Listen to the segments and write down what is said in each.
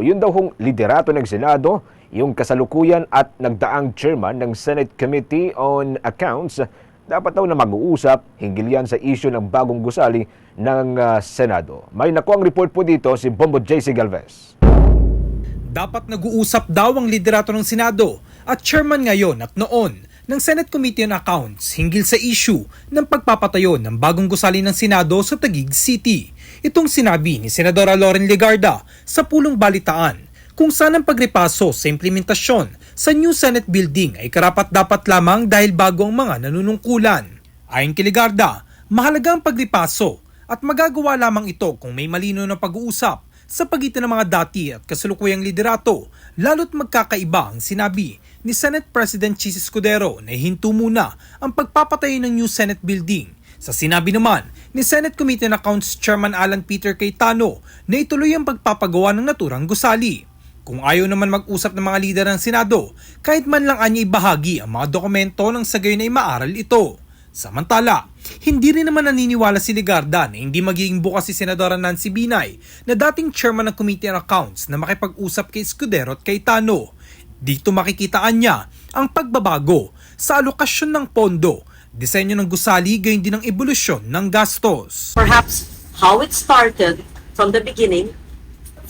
Yun daw hong liderato ng Senado, yung kasalukuyan at nagdaang chairman ng Senate Committee on Accounts, dapat daw na mag-uusap hinggil yan sa isyu ng bagong gusali ng ah, Senado. May nakuang report po dito si Bombo JC Galvez. Dapat nag-uusap daw ang liderato ng Senado at chairman ngayon at noon ng Senate Committee on Accounts hinggil sa issue ng pagpapatayo ng bagong gusali ng Senado sa Taguig City. Itong sinabi ni Senadora Lauren Legarda sa pulong balitaan kung saan ang pagripaso sa implementasyon sa new Senate building ay karapat dapat lamang dahil bago ang mga nanunungkulan. Ayon kay Legarda, mahalaga ang pagripaso at magagawa lamang ito kung may malino na pag-uusap sa pagitan ng mga dati at kasalukuyang liderato, lalo't magkakaiba ang sinabi ni Senate President Chis Escudero na hinto muna ang pagpapatayo ng new Senate building. Sa sinabi naman ni Senate Committee on Accounts Chairman Alan Peter Cayetano na ituloy ang pagpapagawa ng naturang gusali. Kung ayaw naman mag-usap ng mga lider ng Senado, kahit man lang anya ibahagi ang mga dokumento ng sa gayon ay maaral ito. Samantala, hindi rin naman naniniwala si Ligarda na hindi magiging bukas si Senadora Nancy Binay na dating chairman ng Committee on Accounts na makipag-usap kay Escudero at Cayetano. Dito makikitaan niya ang pagbabago sa alokasyon ng pondo, disenyo ng gusali gayon din ang ebolusyon ng gastos. perhaps how it started from the beginning,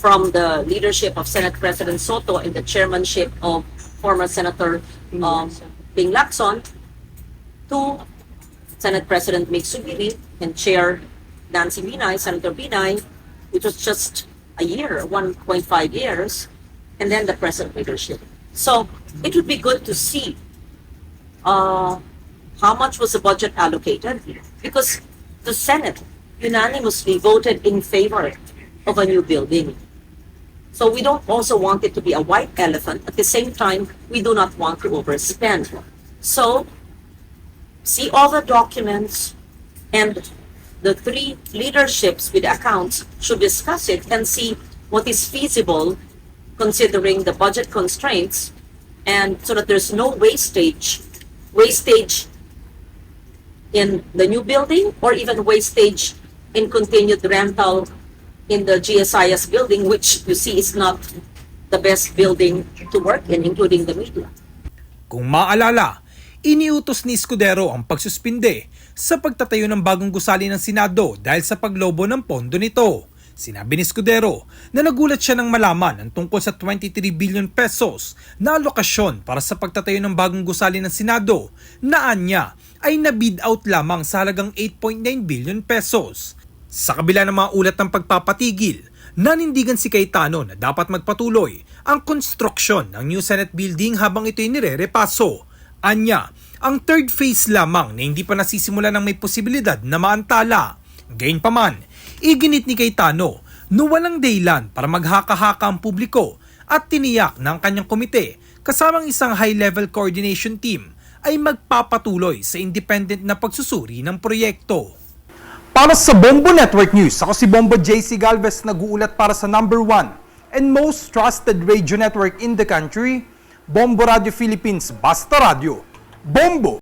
from the leadership of Senate President Soto and the chairmanship of former Senator um, Ping Lacson, to Senate President Subiri and Chair Nancy Binay, Senator Binay, which was just a year, 1.5 years, and then the present leadership. So it would be good to see uh, how much was the budget allocated? Because the Senate unanimously voted in favor of a new building. So we don't also want it to be a white elephant. At the same time, we do not want to overspend. So see all the documents and the three leaderships with accounts should discuss it and see what is feasible considering the budget constraints and so that there's no wastage wastage in the new building or even wastage in continued rental in the GSIS building, which you see is not the best building to work in, including the media. Kung maalala, iniutos ni Escudero ang pagsuspinde sa pagtatayo ng bagong gusali ng Senado dahil sa paglobo ng pondo nito. Sinabi ni Escudero na nagulat siya nang malaman ang tungkol sa 23 billion pesos na alokasyon para sa pagtatayo ng bagong gusali ng Senado na anya ay nabid out lamang sa halagang 8.9 billion pesos. Sa kabila ng mga ulat ng pagpapatigil, nanindigan si Cayetano na dapat magpatuloy ang konstruksyon ng new Senate building habang ito'y nire-repaso. Anya, ang third phase lamang na hindi pa nasisimula ng may posibilidad na maantala. Gayunpaman, iginit ni Cayetano na walang daylan para maghaka-haka ang publiko at tiniyak ng kanyang komite kasamang isang high-level coordination team ay magpapatuloy sa independent na pagsusuri ng proyekto. Para sa Bombo Network News, ako si Bombo JC Galvez nag-uulat para sa number one and most trusted radio network in the country, Bombo Radio Philippines, Basta Radio. Bombo!